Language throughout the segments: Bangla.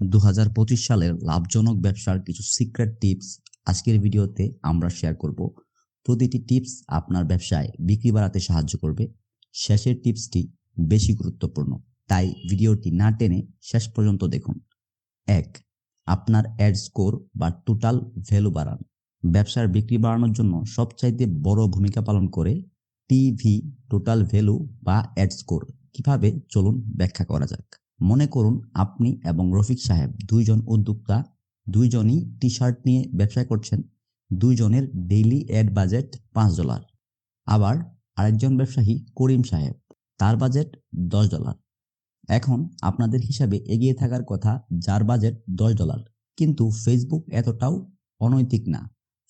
দু হাজার পঁচিশ সালের লাভজনক ব্যবসার কিছু সিক্রেট টিপস আজকের ভিডিওতে আমরা শেয়ার করব। প্রতিটি টিপস আপনার ব্যবসায় বিক্রি বাড়াতে সাহায্য করবে। শেষের টিপসটি বেশি গুরুত্বপূর্ণ। তাই ভিডিওটি না টেনে শেষ পর্যন্ত দেখুন। এক, আপনার অ্যাড স্কোর বা টোটাল ভ্যালু বাড়ান। ব্যবসার বিক্রি বাড়ানোর জন্য সবচাইতে বড় ভূমিকা পালন করে টিভি টোটাল ভ্যালু বা অ্যাড স্কোর কীভাবে? চলুন ব্যাখ্যা করা যাক। মনে করুন আপনি এবং রফিক সাহেব দুইজন উদ্যোক্তা, দুইজনই টি শার্ট নিয়ে ব্যবসা করছেন, দুইজনের ডেইলি অ্যাড বাজেট পাঁচ ডলার আবার আরেকজন ব্যবসায়ী করিম সাহেব, তার বাজেট দশ ডলার এখন আপনাদের হিসাবে এগিয়ে থাকার কথা, যার বাজেট দশ ডলার কিন্তু ফেসবুক এতটাও অনৈতিক না।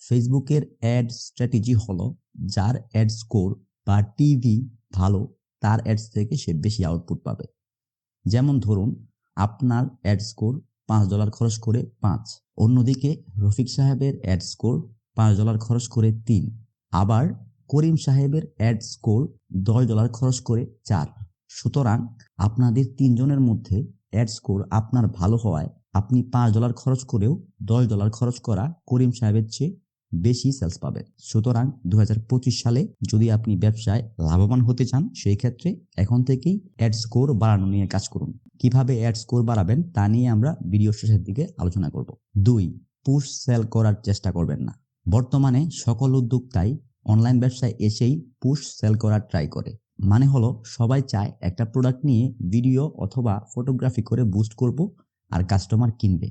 ফেসবুকের অ্যাড স্ট্র্যাটেজি হলো, যার অ্যাড স্কোর বা টিভি ভালো, তার অ্যাডস থেকে সে বেশি আউটপুট পাবে। যেমন ধরুন, আপনার অ্যাড স্কোর পাঁচ ডলার খরচ করে পাঁচ। অন্যদিকে রফিক সাহেবের অ্যাড স্কোর পাঁচ ডলার খরচ করে তিন। আবার করিম সাহেবের অ্যাড স্কোর দশ ডলার খরচ করে চার। সুতরাং আপনাদের তিনজনের মধ্যে অ্যাড স্কোর আপনার ভালো হওয়ায় আপনি পাঁচ ডলার খরচ করেও দশ ডলার খরচ করা করিম সাহেবের চেয়ে বেশি সেলস পাবেন। সুতরাং দু হাজার পঁচিশ সালে যদি আপনি ব্যবসায় লাভবান হতে চান, সেই ক্ষেত্রে এখন থেকেই অ্যাড স্কোর বাড়ানো নিয়ে কাজ করুন। কীভাবে অ্যাড স্কোর বাড়াবেন, তা নিয়ে আমরা ভিডিও শেষের দিকে আলোচনা করব। দুই পুশ সেল করার চেষ্টা করবেন না। বর্তমানে সকল উদ্যোক্তাই অনলাইন ব্যবসায় এসেই পুশ সেল করার ট্রাই করে। মানে হলো, সবাই চায় একটা প্রোডাক্ট নিয়ে ভিডিও অথবা ফটোগ্রাফি করে বুস্ট করব আর কাস্টমার কিনবে।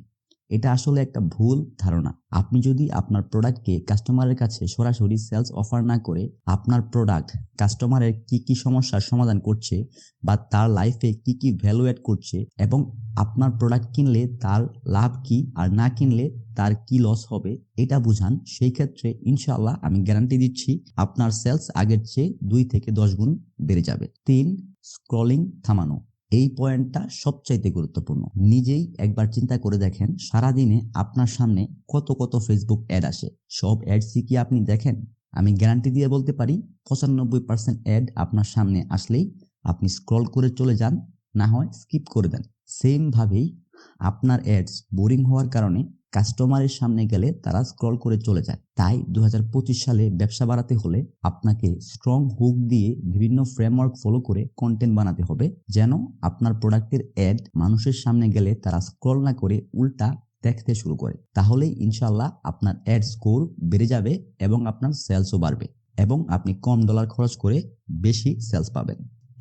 এটা আসলে একটা ভুল ধারণা। আপনি যদি আপনার প্রোডাক্টকে কাস্টমারের কাছে সরাসরি সেলস অফার না করে আপনার প্রোডাক্ট কাস্টমারের কি কি সমস্যার সমাধান করছে বা তার লাইফে কি কি ভ্যালু অ্যাড করছে এবং আপনার প্রোডাক্ট কিনলে তার লাভ কি আর না কিনলে তার কি লস হবে, এটা বুঝান। সেই ক্ষেত্রে ইনশাল্লাহ আমি গ্যারান্টি দিচ্ছি, আপনার সেলস আগের চেয়ে দুই থেকে দশ গুণ বেড়ে যাবে। তিন, স্ক্রলিং থামানো। এই পয়েন্টটা সবচাইতে গুরুত্বপূর্ণ। নিজেই একবার চিন্তা করে দেখেন, সারাদিনে আপনার সামনে কত কত ফেসবুক অ্যাড আসে। সব অ্যাডসই কি আপনি দেখেন? আমি গ্যারান্টি দিয়ে বলতে পারি, পঁচানব্বই পার্সেন্ট অ্যাড আপনার সামনে আসলেই আপনি স্ক্রল করে চলে যান, না হয় স্কিপ করে দেন। সেমভাবেই আপনার অ্যাডস বোরিং হওয়ার কারণে কাস্টমারের সামনে গেলে তারা স্ক্রল করে চলে যায়। তাই দু হাজার পঁচিশ সালে ব্যবসা বাড়াতে হলে আপনাকে স্ট্রং হুক দিয়ে বিভিন্ন ফ্রেমওয়ার্ক ফলো করে কন্টেন্ট বানাতে হবে, যেন আপনার প্রোডাক্টের অ্যাড মানুষের সামনে গেলে তারা স্ক্রল না করে উল্টা দেখতে শুরু করে। তাহলেই ইনশাল্লাহ আপনার অ্যাড স্কোর বেড়ে যাবে এবং আপনার সেলসও বাড়বে এবং আপনি কম ডলার খরচ করে বেশি সেলস পাবেন।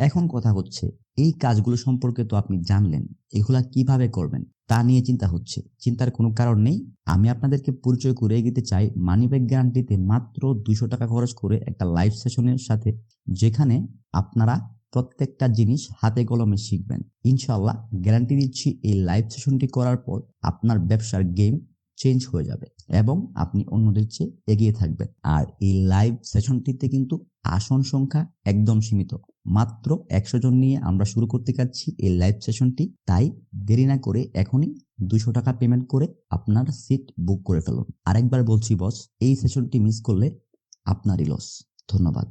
এখন কথা হচ্ছে, এই কাজগুলো সম্পর্কে তো আপনি জানলেন, এগুলা কীভাবে করবেন? তা নিয়ে চিন্তা হচ্ছে। চিন্তার কোনো কারণ নেই। আমি আপনাদেরকে পরিচয় করে দিতে চাই, মানিব্যাগ গ্যারান্টিতে মাত্র দুশো টাকা খরচ করে একটা লাইভ সেশনের সাথে, যেখানে আপনারা প্রত্যেকটা জিনিস হাতে কলমে শিখবেন। ইনশাল্লাহ গ্যারান্টি দিচ্ছি, এই লাইভ সেশনটি করার পর আপনার ব্যবসার গেম চেঞ্জ হয়ে যাবে এবং আপনি অন্যদের চেয়ে এগিয়ে থাকবেন। আর এই লাইভ সেশনটিতে কিন্তু আসন সংখ্যা একদম সীমিত। মাত্র একশো জন নিয়ে আমরা শুরু করতে যাচ্ছি এই লাইভ সেশনটি তাই দেরি না করে এখনই দুশো টাকা পেমেন্ট করে আপনার সিট বুক করে ফেলুন। আরেকবার বলছি বস এই সেশনটি মিস করলে আপনারই লস ধন্যবাদ।